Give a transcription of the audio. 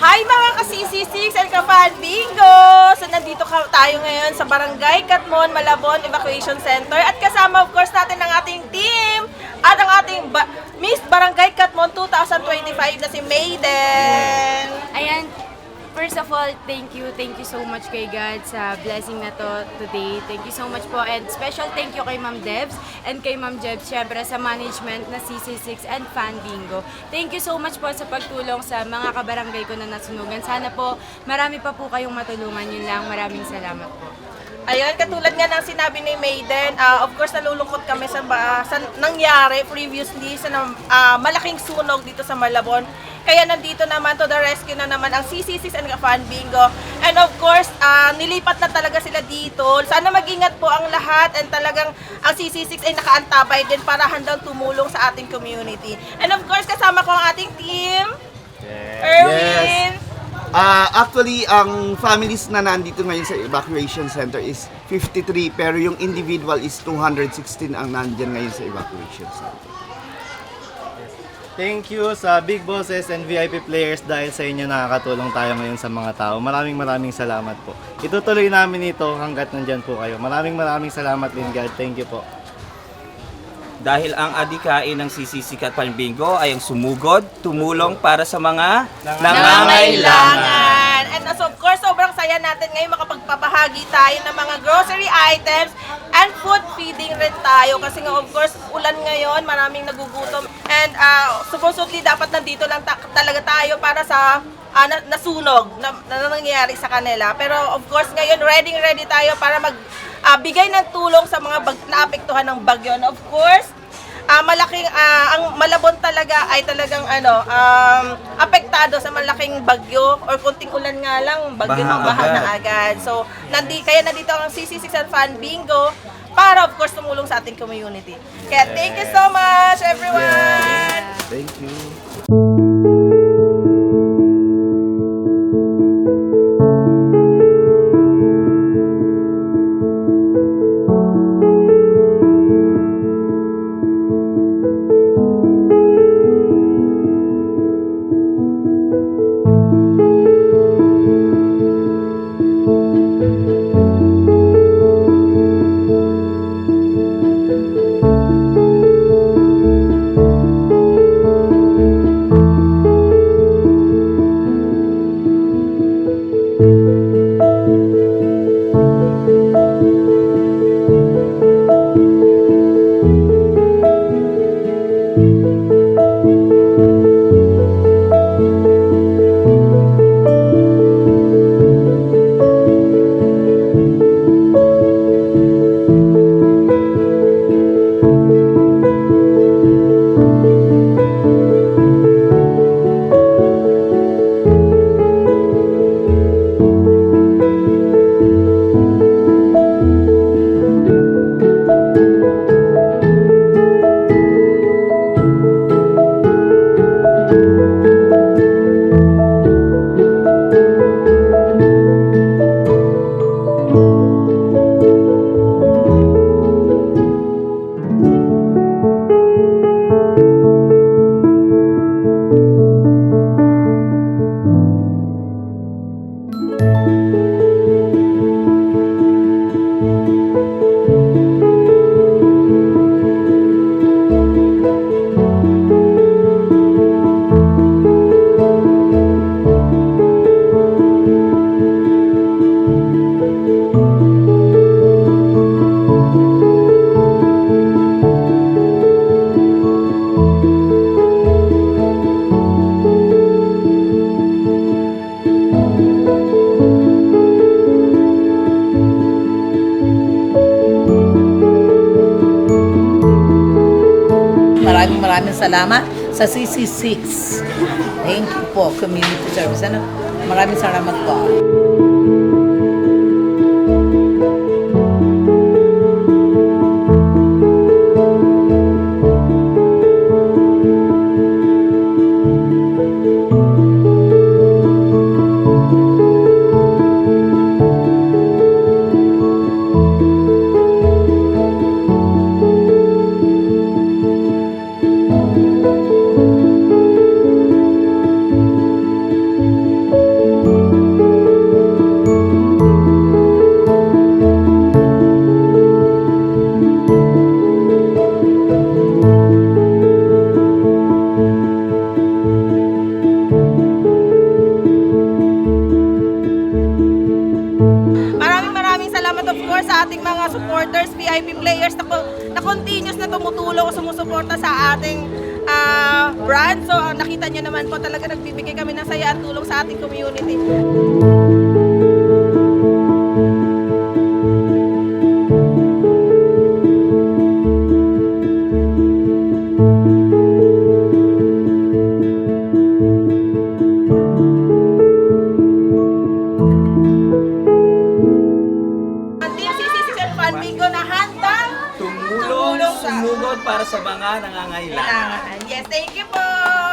Hi mga ka-CC6 and ka-Fan Bingo! So nandito ka tayo ngayon sa Barangay Katmon, Malabon Evacuation Center at kasama of course natin ang ating team at ang ating ba- Miss Barangay Katmon 2025 na si Maiden. First of all, thank you. Thank you so much kay God sa blessing na to today. Thank you so much po. And special thank you kay Ma'am Debs and kay Ma'am Jebs, syempre sa management na CC6 and Fan Bingo. Thank you so much po sa pagtulong sa mga kabarangay ko na nasunugan. Sana po marami pa po kayong matulungan. Yun lang. Maraming salamat po. Ayun, katulad nga ng sinabi ni Maiden, ah, of course nalulungkot kami sa, ba- sa nangyari previously sa ah, malaking sunog dito sa Malabon. Kaya nandito naman to the rescue na naman ang CCCs and Fan Bingo. And of course, ah, nilipat na talaga sila dito. Sana mag-ingat po ang lahat and talagang ang CC6 ay nakaantabay din para handang tumulong sa ating community. And of course, kasama ko ang ating team, Erwin, Ah, actually, ang families na nandito ngayon sa evacuation center is 53 pero yung individual is 216 ang nandyan ngayon sa evacuation center. Thank you sa big bosses and VIP players dahil sa inyo nakakatulong tayo ngayon sa mga tao. Maraming maraming salamat po. Itutuloy namin ito hanggat nandyan po kayo. Maraming maraming salamat din God. Thank you po. Dahil ang adikain ng sisisikat Panbingo ay ang sumugod, tumulong para sa mga nangangailangan. And as of course, sobrang saya natin ngayon makapagpapahagi tayo ng mga grocery items and food feeding rin tayo. Kasi nga of course, ulan ngayon, maraming nagugutom. And uh, supposedly, dapat nandito lang ta- talaga tayo para sa ah, na- nasunog na, na nangyayari sa kanila. Pero of course, ngayon, ready ready tayo para mag ah, bigay ng tulong sa mga bag- naapektuhan ng bagyo. And of course, Ah, malaking ah, ang Malabon talaga ay talagang ano um, apektado sa malaking bagyo or kunting ulan nga lang bagyo Baha ng baha na agad. So nandi kaya nandito ang CC6 and Fan Bingo para of course tumulong sa ating community. Kaya thank you so much everyone. Thank you. you. Maraming maraming salamat sa CC6. Thank you po, community service. Ano? Maraming salamat po. ating mga supporters, VIP players na, na continuous na tumutulong, sumusuporta sa ating uh, brand. So ang nakita nyo naman po talaga nagbibigay kami ng saya at tulong sa ating community. Bingo na handang Tumulong, sumugod para sa mga nangangailangan. Yes, thank you po!